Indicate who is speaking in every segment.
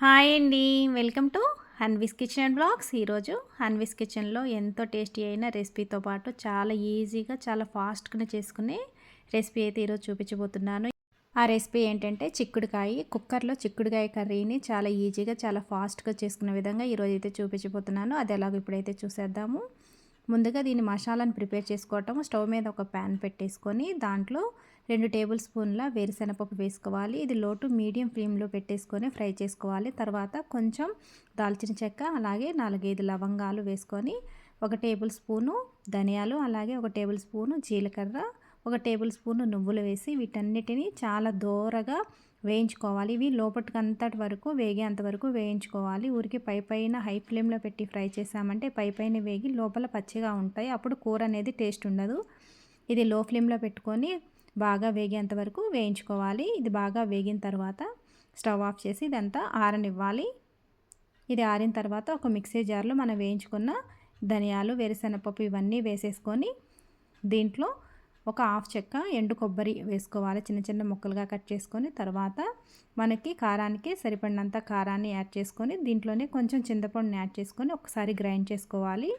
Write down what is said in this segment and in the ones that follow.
Speaker 1: Hi అండి. Welcome to Hanvi's kitchen and blogs. ఈరోజు హన్విస్ కిచెన్లో ఎంతో టేస్టీ అయిన రెసిపీతో పాటు చాలా ఈజీగా చాలా ఫాస్ట్గా చేసుకునే రెసిపీ అయితే ఈరోజు చూపించబోతున్నాను. ఆ రెసిపీ ఏంటంటే చిక్కుడుకాయ కుక్కర్లో చిక్కుడుకాయ కర్రీని చాలా ఈజీగా చాలా ఫాస్ట్గా చేసుకునే విధంగా ఈరోజు అయితే చూపించబోతున్నాను. అది ఎలాగో ఇప్పుడైతే చూసేద్దాము. ముందుగా దీని మసాలాను ప్రిపేర్ చేసుకోవటం స్టవ్ మీద ఒక ప్యాన్ పెట్టేసుకొని దాంట్లో రెండు టేబుల్ స్పూన్ల వేరుశెనగపప్పు వేసుకోవాలి. ఇది లోటు మీడియం ఫ్లేమ్లో పెట్టేసుకొని ఫ్రై చేసుకోవాలి. తర్వాత కొంచెం దాల్చిన చెక్క అలాగే నాలుగైదు లవంగాలు వేసుకొని ఒక టేబుల్ స్పూను ధనియాలు అలాగే ఒక టేబుల్ స్పూను జీలకర్ర ఒక టేబుల్ స్పూను నువ్వులు వేసి వీటన్నిటిని చాలా దూరగా వేయించుకోవాలి. ఇవి లోపటికంతటి వరకు వేగేంత వరకు వేయించుకోవాలి. ఊరికి పై పైన హై ఫ్లేమ్లో పెట్టి ఫ్రై చేసామంటే పై పైన వేగి లోపల పచ్చిగా ఉంటాయి. అప్పుడు కూర అనేది టేస్ట్ ఉండదు. ఇది లో ఫ్లేమ్లో పెట్టుకొని బాగా వేగేంత వరకు వేయించుకోవాలి. ఇది బాగా వేగిన తర్వాత స్టవ్ ఆఫ్ చేసి ఇదంతా ఆరనివ్వాలి. ఇది ఆరిన తర్వాత ఒక మిక్సీ జార్లో మనం వేయించుకున్న ధనియాలు వేరుశెనగపప్పు ఇవన్నీ వేసేసుకొని దీంట్లో ఒక హాఫ్ చెక్క ఎండు కొబ్బరి వేసుకోవాలి. చిన్న చిన్న ముక్కలుగా కట్ చేసుకొని తర్వాత మనకి కారానికి సరిపడినంత కారాన్ని యాడ్ చేసుకొని దీంట్లోనే కొంచెం చింతపండుని యాడ్ చేసుకొని ఒకసారి గ్రైండ్ చేసుకోవాలి.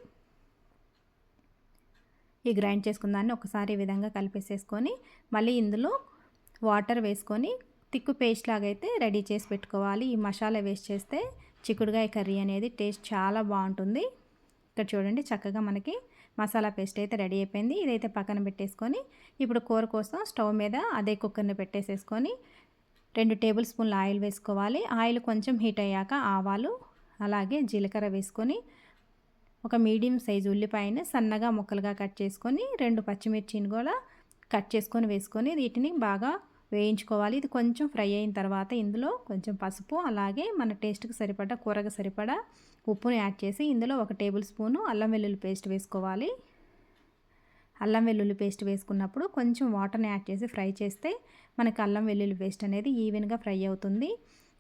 Speaker 1: ఈ గ్రైండ్ చేసుకున్న దాన్ని ఒకసారి ఈ విధంగా కలిపేసేసుకొని మళ్ళీ ఇందులో వాటర్ వేసుకొని తిక్కు పేస్ట్ లాగైతే రెడీ చేసి పెట్టుకోవాలి. ఈ మసాలా వేస్ట్ చేస్తే చిక్కుడుగాయ కర్రీ అనేది టేస్ట్ చాలా బాగుంటుంది. ఇక్కడ చూడండి చక్కగా మనకి మసాలా పేస్ట్ అయితే రెడీ అయిపోయింది. ఇదైతే పక్కన పెట్టేసుకొని ఇప్పుడు కూర కోసం స్టవ్ మీద అదే కుక్కర్ని పెట్టేసేసుకొని రెండు టేబుల్ స్పూన్ల ఆయిల్ వేసుకోవాలి. ఆయిల్ కొంచెం హీట్ అయ్యాక ఆవాలు అలాగే జీలకర్ర వేసుకొని ఒక మీడియం సైజు ఉల్లిపాయని సన్నగా ముక్కలుగా కట్ చేసుకొని రెండు పచ్చిమిర్చిని కూడా కట్ చేసుకొని వేసుకొని వీటిని బాగా వేయించుకోవాలి. ఇది కొంచెం ఫ్రై అయిన తర్వాత ఇందులో కొంచెం పసుపు అలాగే మన టేస్ట్కి సరిపడా కూరగా సరిపడా ఉప్పుని యాడ్ చేసి ఇందులో ఒక టేబుల్ స్పూను అల్లం వెల్లుల్లి పేస్ట్ వేసుకోవాలి. అల్లం వెల్లుల్లి పేస్ట్ వేసుకున్నప్పుడు కొంచెం వాటర్ని యాడ్ చేసి ఫ్రై చేస్తే మనకి అల్లం వెల్లుల్లి పేస్ట్ అనేది ఈవెన్గా ఫ్రై అవుతుంది.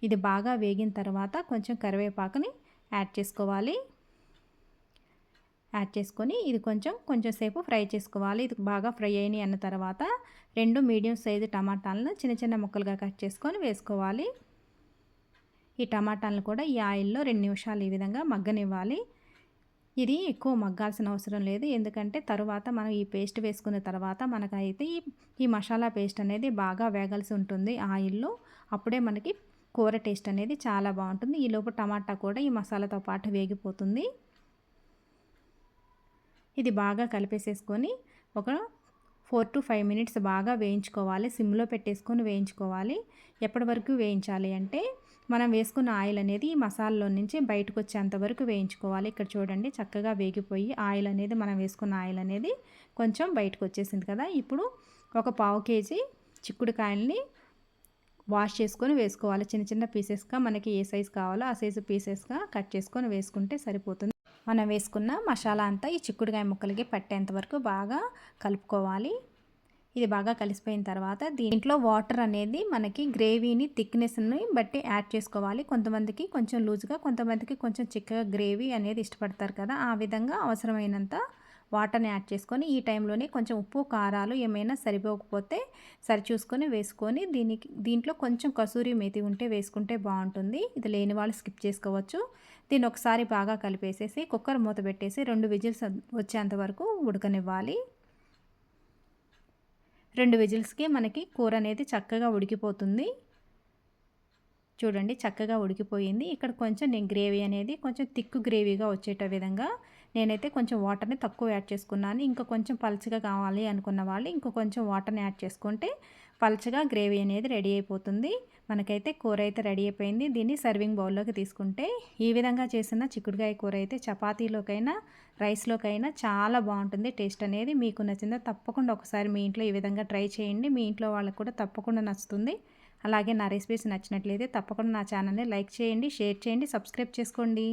Speaker 1: ఇది బాగా వేగిన తర్వాత కొంచెం కరివేపాకుని యాడ్ చేసుకోవాలి. యాడ్ చేసుకొని ఇది కొంచెం కొంచెం సేపు ఫ్రై చేసుకోవాలి. ఇది బాగా ఫ్రై అయినాయి అన్న తర్వాత రెండు మీడియం సైజు టమాటాలను చిన్న చిన్న ముక్కలుగా కట్ చేసుకొని వేసుకోవాలి. ఈ టమాటాలను కూడా ఈ ఆయిల్లో రెండు నిమిషాలు ఈ విధంగా మగ్గనివ్వాలి. ఇది ఎక్కువ మగ్గాల్సిన అవసరం లేదు. ఎందుకంటే తరువాత మనం ఈ పేస్ట్ వేసుకున్న తర్వాత మనకైతే ఈ ఈ మసాలా పేస్ట్ అనేది బాగా వేగాల్సి ఉంటుంది ఆయిల్లో. అప్పుడే మనకి కూర టేస్ట్ అనేది చాలా బాగుంటుంది. ఈ లోపు టమాటా కూడా ఈ మసాలాతో పాటు వేగిపోతుంది. ఇది బాగా కలిపేసేసుకొని ఒక ఫోర్ టు ఫైవ్ మినిట్స్ బాగా వేయించుకోవాలి. సిమ్లో పెట్టేసుకొని వేయించుకోవాలి. ఎప్పటి వరకు వేయించాలి అంటే మనం వేసుకున్న ఆయిల్ అనేది ఈ నుంచి బయటకు వచ్చేంత వరకు వేయించుకోవాలి. ఇక్కడ చూడండి చక్కగా వేగిపోయి ఆయిల్ అనేది మనం వేసుకున్న ఆయిల్ అనేది కొంచెం బయటకు వచ్చేసింది కదా. ఇప్పుడు ఒక పావు కేజీ చిక్కుడుకాయల్ని వాష్ చేసుకొని వేసుకోవాలి. చిన్న చిన్న పీసెస్గా మనకి ఏ సైజు కావాలో ఆ సైజు పీసెస్గా కట్ చేసుకొని వేసుకుంటే సరిపోతుంది. మనం వేసుకున్న మసాలా అంతా ఈ చిక్కుడుకాయ ముక్కలకి పట్టేంత వరకు బాగా కలుపుకోవాలి. ఇది బాగా కలిసిపోయిన తర్వాత దీంట్లో వాటర్ అనేది మనకి గ్రేవీని థిక్నెస్ని బట్టి యాడ్ చేసుకోవాలి. కొంతమందికి కొంచెం లూజ్గా కొంతమందికి కొంచెం చిక్కగా గ్రేవీ అనేది ఇష్టపడతారు కదా. ఆ విధంగా అవసరమైనంత వాటర్ని యాడ్ చేసుకొని ఈ టైంలోనే కొంచెం ఉప్పు కారాలు ఏమైనా సరిపోకపోతే సరిచూసుకొని వేసుకొని దీనికి దీంట్లో కొంచెం కసూరి మేతి ఉంటే వేసుకుంటే బాగుంటుంది. ఇది లేని వాళ్ళు స్కిప్ చేసుకోవచ్చు. దీన్ని ఒకసారి బాగా కలిపేసేసి కుక్కర్ మూత పెట్టేసి రెండు విజిల్స్ వచ్చేంత వరకు ఉడకనివ్వాలి. రెండు విజిల్స్కి మనకి కూర అనేది చక్కగా ఉడికిపోతుంది. చూడండి చక్కగా ఉడికిపోయింది. ఇక్కడ కొంచెం నేను గ్రేవీ అనేది కొంచెం తిక్కు గ్రేవీగా వచ్చేట విధంగా నేనైతే కొంచెం వాటర్ని తక్కువ యాడ్ చేసుకున్నాను. ఇంకా కొంచెం పలుచగా కావాలి అనుకున్న వాళ్ళు ఇంకా కొంచెం వాటర్ని యాడ్ చేసుకుంటే పలచగా గ్రేవీ అనేది రెడీ అయిపోతుంది. మనకైతే కూర అయితే రెడీ అయిపోయింది. దీన్ని సర్వింగ్ బౌల్లోకి తీసుకుంటే ఈ విధంగా చేసిన చిక్కుడుకాయ కూర అయితే చపాతీలోకైనా రైస్లోకైనా చాలా బాగుంటుంది. టేస్ట్ అనేది మీకు నచ్చిందా తప్పకుండా ఒకసారి మీ ఇంట్లో ఈ విధంగా ట్రై చేయండి. మీ ఇంట్లో వాళ్ళకు కూడా తప్పకుండా నచ్చుతుంది. అలాగే నా రెసిపీస్ నచ్చినట్లయితే తప్పకుండా నా ఛానల్ని లైక్ చేయండి షేర్ చేయండి సబ్స్క్రైబ్ చేసుకోండి.